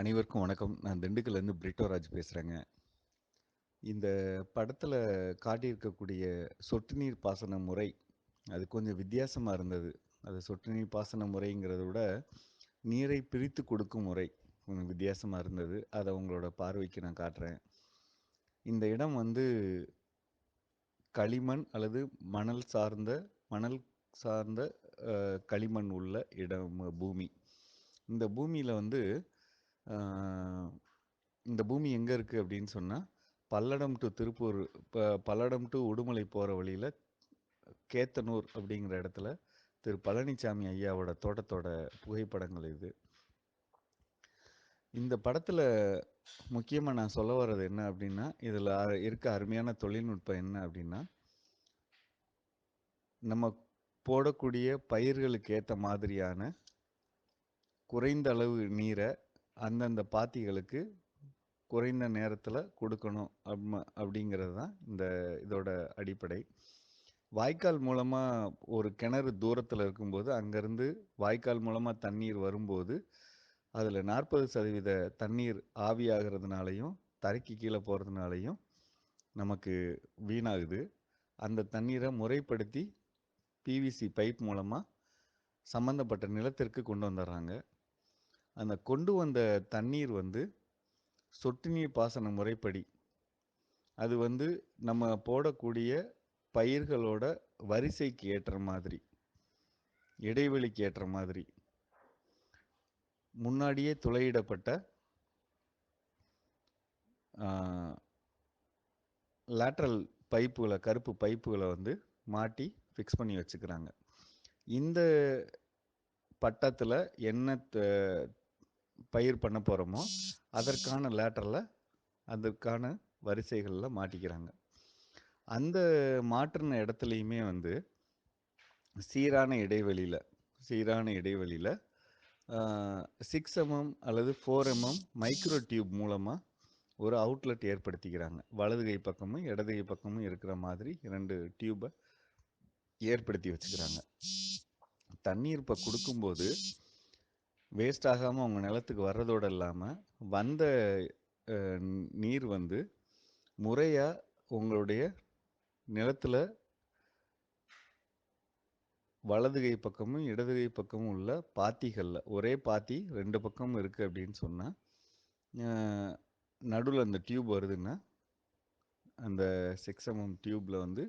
அனைவருக்கும் வணக்கம். நான் திண்டுக்கல்லேருந்து பிரிட்டோராஜ் பேசுகிறேங்க இந்த படத்தில் காட்டியிருக்கக்கூடிய சொட்டு நீர் பாசன முறை, அது கொஞ்சம் வித்தியாசமாக இருந்தது. அது சொட்டு நீர் பாசன முறைங்கிறத விட, நீரை பிரித்து கொடுக்கும் முறை கொஞ்சம் வித்தியாசமாக இருந்தது. அதை உங்களோட பார்வைக்கு நான் காட்டுறேன். இந்த இடம் வந்து களிமண் அல்லது மணல் சார்ந்த மணல் சார்ந்த களிமண் உள்ள இடம் பூமி. இந்த பூமியில் வந்து இந்த பூமி எங்கே இருக்குது அப்படின்னு சொன்னால் பல்லடம் டு திருப்பூர் இப்போ பல்லடம் டு உடுமலை போகிற வழியில் கேத்தனூர் அப்படிங்கிற இடத்துல திரு பழனிசாமி ஐயாவோட தோட்டத்தோட புகைப்படங்கள் இது. இந்த படத்தில் முக்கியமாக நான் சொல்ல வர்றது என்ன அப்படின்னா, இதில் இருக்க அருமையான தொழில்நுட்பம் என்ன அப்படின்னா நம்ம போடக்கூடிய பயிர்களுக்கு ஏற்ற மாதிரியான குறைந்த அளவு நீரை அந்தந்த பாத்திகளுக்கு குறைந்த நேரத்தில் கொடுக்கணும் அப் அப்படிங்கிறது தான் இந்த இதோட அடிப்படை. வாய்க்கால் மூலமாக ஒரு கிணறு தூரத்தில் இருக்கும்போது, அங்கேருந்து வாய்க்கால் மூலமாக தண்ணீர் வரும்போது, அதில் நாற்பது சதவீத தண்ணீர் ஆவியாகிறதுனாலையும் தரைக்கு கீழே போகிறதுனாலையும் நமக்கு வீணாகுது. அந்த தண்ணீரை முறைப்படுத்தி பிவிசி பைப் மூலமாக சம்பந்தப்பட்ட நிலத்திற்கு கொண்டு வந்துடுறாங்க அந்த கொண்டு வந்த தண்ணீர் வந்து சொட்டு நீர் பாசன முறைப்படி, அது வந்து நம்ம போடக்கூடிய பயிர்களோட வரிசைக்கு ஏற்ற மாதிரி, இடைவெளிக்கு ஏற்ற மாதிரி, முன்னாடியே துளையிடப்பட்ட லேட்ரல் பைப்புகளை கருப்பு பைப்புகளை வந்து மாட்டி ஃபிக்ஸ் பண்ணி வச்சுக்கிறாங்க. இந்த பட்டத்தில் என்ன த பயிர் பண்ண போறோமோ, அதற்கான லேட்டரல அதற்கான வரிசைகள்ல மாட்டிக்கிறாங்க. அந்த மாற்றுன இடத்துலயுமே வந்து சீரான இடைவெளியில சீரான இடைவெளியில 6 எம்.எம் அல்லது 4 எம்.எம் மைக்ரோ டியூப் மூலமா ஒரு அவுட்லெட் ஏற்படுத்திக்கிறாங்க. வலது கை பக்கமும், இடது கை பக்கமும் இருக்கிற மாதிரி 2 டியூப ஏற்படுத்தி வச்சுக்கிறாங்க. தண்ணீர் இப்ப குடுக்கும்போது, வேஸ்ட் ஆகாமல் உங்கள் நிலத்துக்கு வர்றதோட இல்லாமல் வந்த நீர் வந்து முறையாக உங்களுடைய நிலத்தில் வலது கை பக்கமும், இடது கை பக்கமும் உள்ள பாத்திகளில் ஒரே பாத்தி ரெண்டு பக்கமும் இருக்குது அப்படின்னு சொன்னால் நடுவில் அந்த டியூப் வருதுன்னா, அந்த 6 எம்.எம் வந்து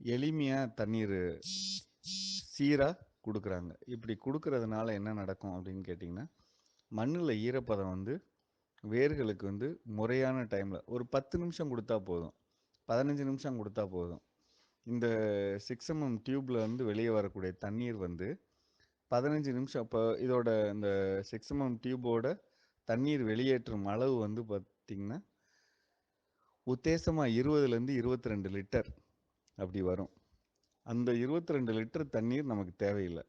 எளிமையாக தண்ணீர் சீராக கொடுக்குறாங்க இப்படி கொடுக்கறதுனால என்ன நடக்கும் அப்படின்னு கேட்டிங்கன்னா மண்ணில் ஈரப்பதம் வந்து வேர்களுக்கு வந்து முறையான டைமில் ஒரு 10 நிமிஷம் கொடுத்தா போதும். 15 நிமிஷம் கொடுத்தா போதும். இந்த 6 எம்.எம் வந்து இருந்து வரக்கூடிய தண்ணீர் வந்து 15 நிமிஷம் இப்போ இதோட இந்த 6 எம்.எம் டியூபோட தண்ணீர் வெளியேற்றும் அளவு வந்து பார்த்திங்கன்னா உத்தேசமாக இருபதுலேருந்து இருபத்தி ரெண்டு லிட்டர் அப்படி வரும். அந்த 22 லிட்டர் தண்ணீர் நமக்கு தேவையில்லை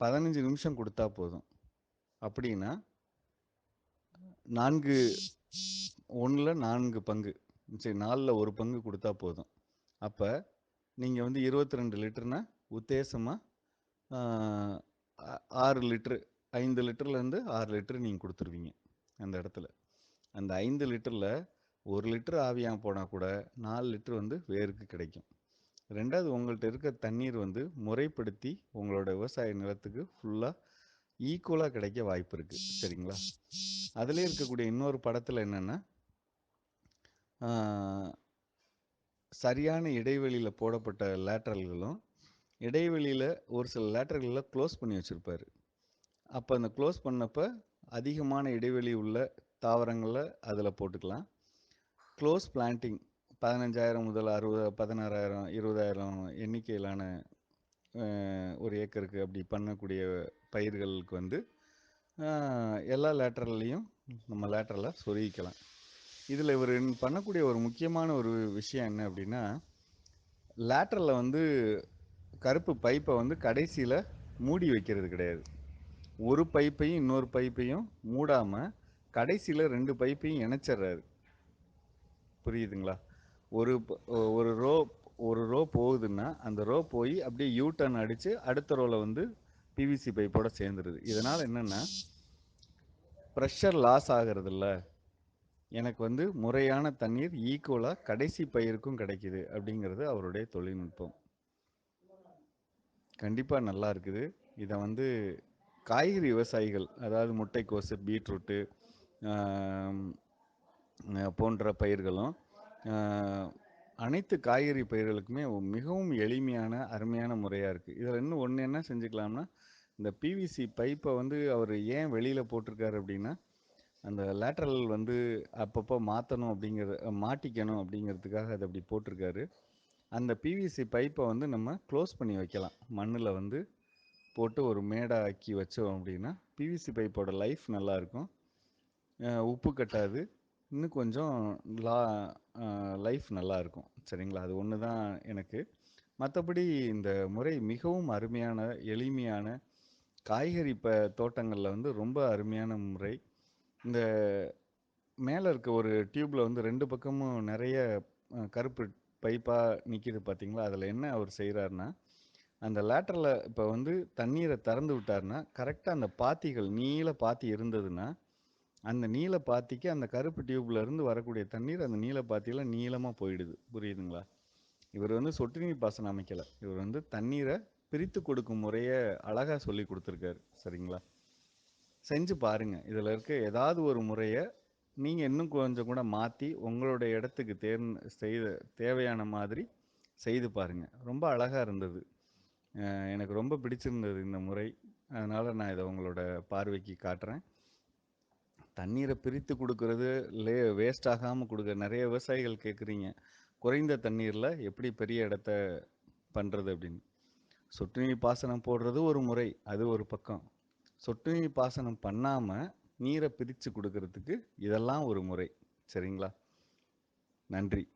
பதினஞ்சு நிமிஷம் கொடுத்தா போதும். அப்படின்னா 4 1ல 4 பங்கு. சரி 4ல 1 பங்கு கொடுத்தா போதும். அப்போ நீங்கள் வந்து 22 லிட்டர்னா உத்தேசமாக ஆறு லிட்ரு ஐந்து லிட்டர்லேருந்து ஆறு லிட்டர் நீங்கள் கொடுத்துருவீங்க அந்த இடத்துல. அந்த ஐந்து லிட்டர்ல ஒரு லிட்டர் ஆவியாக போனால் கூட நாலு லிட்டர் வந்து வேருக்கு கிடைக்கும். ரெண்டாவது உங்கள்கிட்ட இருக்க தண்ணீர் வந்து முறைப்படுத்தி உங்களோட விவசாய நிலத்துக்கு ஃபுல்லாக ஈக்குவலாக கிடைக்க வாய்ப்பு இருக்குது சரிங்களா? அதிலே இருக்கக்கூடிய இன்னொரு படத்தில் என்னென்னா சரியான இடைவெளியில் போடப்பட்ட லேட்டரல்களும், இடைவெளியில் ஒரு சில லேட்டர்களில் க்ளோஸ் பண்ணி வச்சுருப்பார் அப்போ அந்த க்ளோஸ் பண்ணப்போ அதிகமான இடைவெளி உள்ள தாவரங்களை அதில் போட்டுக்கலாம். க்ளோஸ் பிளான்டிங் 15,000 முதல் 60 16,000 20,000 எண்ணிக்கையிலான ஒரு ஏக்கருக்கு அப்படி பண்ணக்கூடிய பயிர்களுக்கு வந்து, எல்லா லேட்டரல்லயும் நம்ம லேட்டரில் சொருகிக்கலாம். இதில் இவர் பண்ணக்கூடிய ஒரு முக்கியமான ஒரு விஷயம் என்ன அப்படின்னா, லேட்டரில் வந்து கருப்பு பைப்பை வந்து கடைசியில் மூடி வைக்கிறது கிடையாது. ஒரு பைப்பையும், இன்னொரு பைப்பையும் மூடாமல் கடைசியில் ரெண்டு பைப்பையும் இணைச்சிட்றாரு புரியுதுங்களா? ஒரு ப ஒரு ரோ ஒரு ரோ போகுதுன்னா, அந்த ரோ போய் அப்படியே யூ டர்ன் அடித்து அடுத்த ரோவில் வந்து பிவிசி பைப்போட சேர்ந்துருது. இதனால் என்னென்னா ப்ரெஷர் லாஸ் ஆகிறதில்ல. எனக்கு வந்து முறையான தண்ணீர் ஈக்குவலாக கடைசி பயிருக்கும் கிடைக்கிது அப்படிங்கிறது அவருடைய தொழில்நுட்பம். கண்டிப்பாக நல்லா இருக்குது. இதை வந்து காய்கறி விவசாயிகள் அதாவது முட்டைக்கோசு பீட்ரூட்டு போன்ற பயிர்களும் அனைத்து காய்கறி பயிர்களுக்குமே மிகவும் எளிமையான அருமையான முறையாக இருக்குது இதில் இன்னும் ஒன்று என்ன செஞ்சுக்கலாம்னா இந்த பிவிசி பைப்பை வந்து அவர் ஏன் வெளியில் போட்டிருக்காரு அப்படின்னா அந்த லேட்ரல் வந்து அப்பப்போ மாற்றணும் அப்படிங்கிற மாட்டிக்கணும் அப்படிங்கிறதுக்காக அதை அப்படி போட்டிருக்காரு. அந்த பிவிசி பைப்பை வந்து நம்ம க்ளோஸ் பண்ணி வைக்கலாம். மண்ணில் வந்து போட்டு ஒரு மேடாக ஆக்கி வச்சோம் அப்படின்னா பிவிசி பைப்போட லைஃப் நல்லாயிருக்கும் உப்பு கட்டாது. இன்னும் கொஞ்சம் லா லைஃப் நல்லாயிருக்கும் சரிங்களா? அது ஒன்று தான் எனக்கு. மற்றபடி இந்த முறை மிகவும் அருமையான எளிமையான காய்கறி இப்போ தோட்டங்களில் வந்து ரொம்ப அருமையான முறை. இந்த மேலே இருக்க ஒரு டியூப்பில் வந்து ரெண்டு பக்கமும் நிறைய கருப்பு பைப்பாக நிற்கிது பார்த்தீங்களா அதில் என்ன அவர் செய்கிறாருன்னா அந்த லேட்டரில் இப்போ வந்து தண்ணீரை திறந்து விட்டாருன்னா கரெக்டாக அந்த பாத்திகள் நீல பாத்தி இருந்ததுன்னா அந்த நீல பாத்திக்கு அந்த கருப்பு டியூப்ல இருந்து வரக்கூடிய தண்ணீர் அந்த நீல பாத்தியில் நீளமாக போயிடுது. புரியுதுங்களா? இவர் வந்து சொட்டு நீர் பாசனம் அமைக்கலை. இவர் வந்து தண்ணீரை பிரித்து கொடுக்கும் முறையை அழகாக சொல்லி கொடுத்துருக்காரு. சரிங்களா? செஞ்சு பாருங்க. இதில் இருக்க ஏதாவது ஒரு முறையை நீங்கள் இன்னும் கொஞ்சம் கூட மாற்றி உங்களோட இடத்துக்கு தேர் செய்த தேவையான மாதிரி செய்து பாருங்க. ரொம்ப அழகாக இருந்தது. எனக்கு ரொம்ப பிடிச்சிருந்தது இந்த முறை. அதனால் நான் இதை உங்களோட பார்வைக்கு காட்டுறேன். தண்ணீரை பிரித்து கொடுக்கறது லே வேஸ்ட் ஆகாமல் கொடுக்க நிறைய விவசாயிகள் கேட்குறீங்க குறைந்த தண்ணீரில் எப்படி பெரிய இடத்த பண்ணுறது அப்படின்னு? சொட்டு நீர் பாசனம் போடுறது ஒரு முறை அது ஒரு பக்கம். சொட்டு நீர் பாசனம் பண்ணாமல் நீரை பிரித்து கொடுக்கறதுக்கு இதெல்லாம் ஒரு முறை. சரிங்களா? நன்றி.